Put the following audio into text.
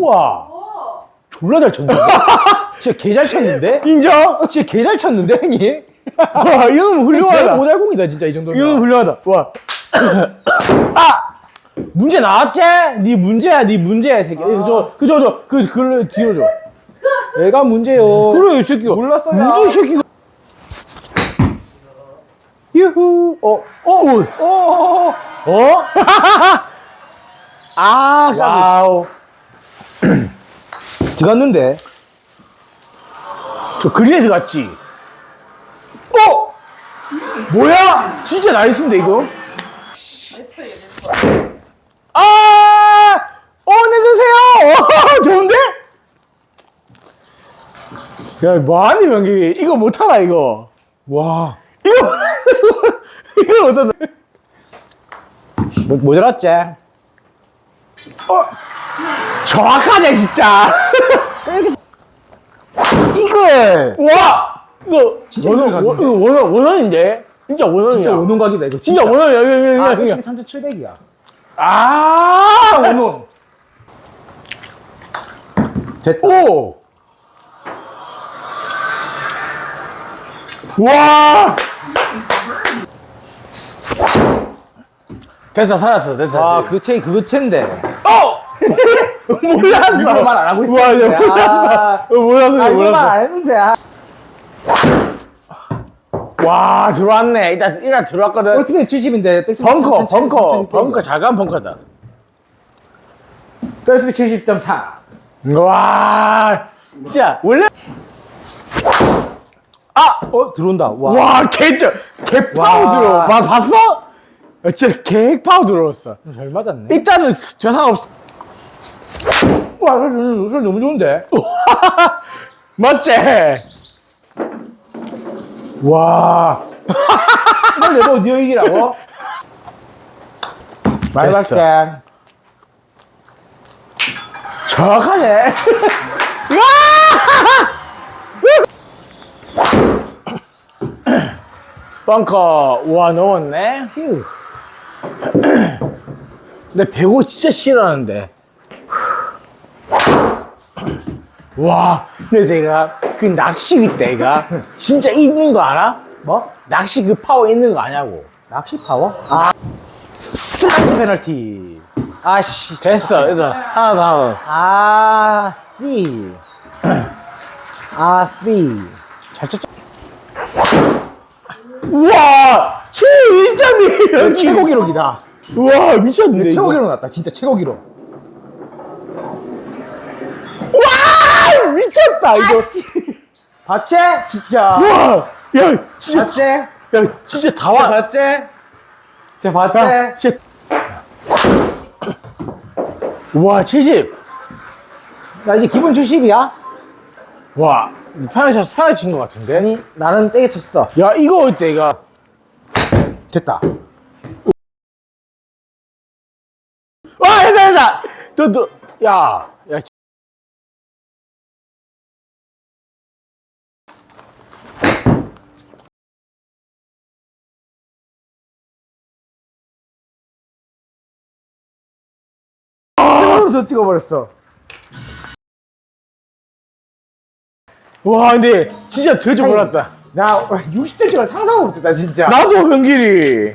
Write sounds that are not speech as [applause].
우와. 졸라 잘 쳤는데? [laughs] 진짜 개 잘 쳤는데? 인정? 진짜 개 잘 쳤는데, 형님? 와, 이거는 훌륭하다. 모잘공이다, 진짜, 이 정도면. 이거는 훌륭하다. 와. [coughs] 아! 문제 나왔지? 네 문제야, 네 문제야, 이 새끼. 저, 그, 저, 저, 그, 그, 뒤로 줘. 얘가 문제요. 그래, 이 새끼가. 몰랐어요. 무슨 새끼가. 유후. 어, 어, 어, 어, 어? [laughs] 아, 와. 와우. [clears throat] 들어갔는데. 저 그린에 들어갔지? 어? 뭐야? 진짜 나이스인데, 이거? 아! 어, 내주세요! 어, [laughs] 좋은데? 야, 뭐하니, 명길이? 이거 못하나, 이거? 와. 이거, [laughs] 이거 못하나. 뭐, 모자랐지? 어? 정확하네, 진짜. [laughs] 이걸. 와! 이거, 진짜 원원, 원, 이거 원원, 원원인데? 진짜 원원이야. 진짜 원혼각이다, 이거. 진짜 원원이야, 여기, 아, 여기. 아, 3,700이야. 아, 원혼. 됐다. 오! 와! 됐어, 살았어, 됐어. 아, 그 채, 그거 채인데. 어! 몰랐어. 일부러 말안 하고 와, 야, 있었는데. 몰랐어. 아. 어, 몰랐어, 아, 몰랐어. 말안 했는데. 아. 와, 들어왔네. 일단, 일단 들어왔거든. 볼스핀 70인데, 백스핀 벙커, 벙커, 벙커, 잘간 벙커다. 백스핀 70.4. 와, 진짜, 원래. 아! 어, 들어온다. 와. 와, 개쩔, 개파워 와. 들어. 와, 봤어? 아, 진짜 개파워 들어왔어. 잘 맞았네. 일단은 저 상관없어. 와, 소리, 너무 좋은데? [laughs] 맞지? 와. 이걸 내가 어디어 이기라고? 봤게. 정확하네. [laughs] 벙커, 와, 넣었네. 휴. [clears throat] 근데 배구 진짜 싫어하는데. [coughs] 와, 근데 내가 그 낚시 그때가 진짜 있는 거 알아? 뭐? 낚시 그 파워 있는 거 아냐고. 낚시 파워? 아. 스라이드 페널티. 아씨. 됐어, 그래서 하나 더 하나 더. 아, C. 아, C. 잘 쳤죠? 우와! 최일장이 최고 기록이다. 우와, 미쳤는데. 최고 이거. 기록 났다. 진짜 최고 기록. 와! 미쳤 다, 이거. 봤지? 진짜. 와! 야, 진짜. 봤지? 야, 진짜 다 와. 봤지? 진짜 봤지? 야, 진짜. 와, 70. 나 이제 기분 70이야? 와, 편하게 친것 같은데? 아니, 나는 세게 쳤어. 야, 이거 어때, 이거? 됐다. 와, 됐다, 됐다! 너, 너, 야, 야. 하면서 찍어버렸어. 와, 근데 진짜 아니, 몰랐다. 나 60점 찍을 상상도 못했다, 진짜. 나도, 병길이.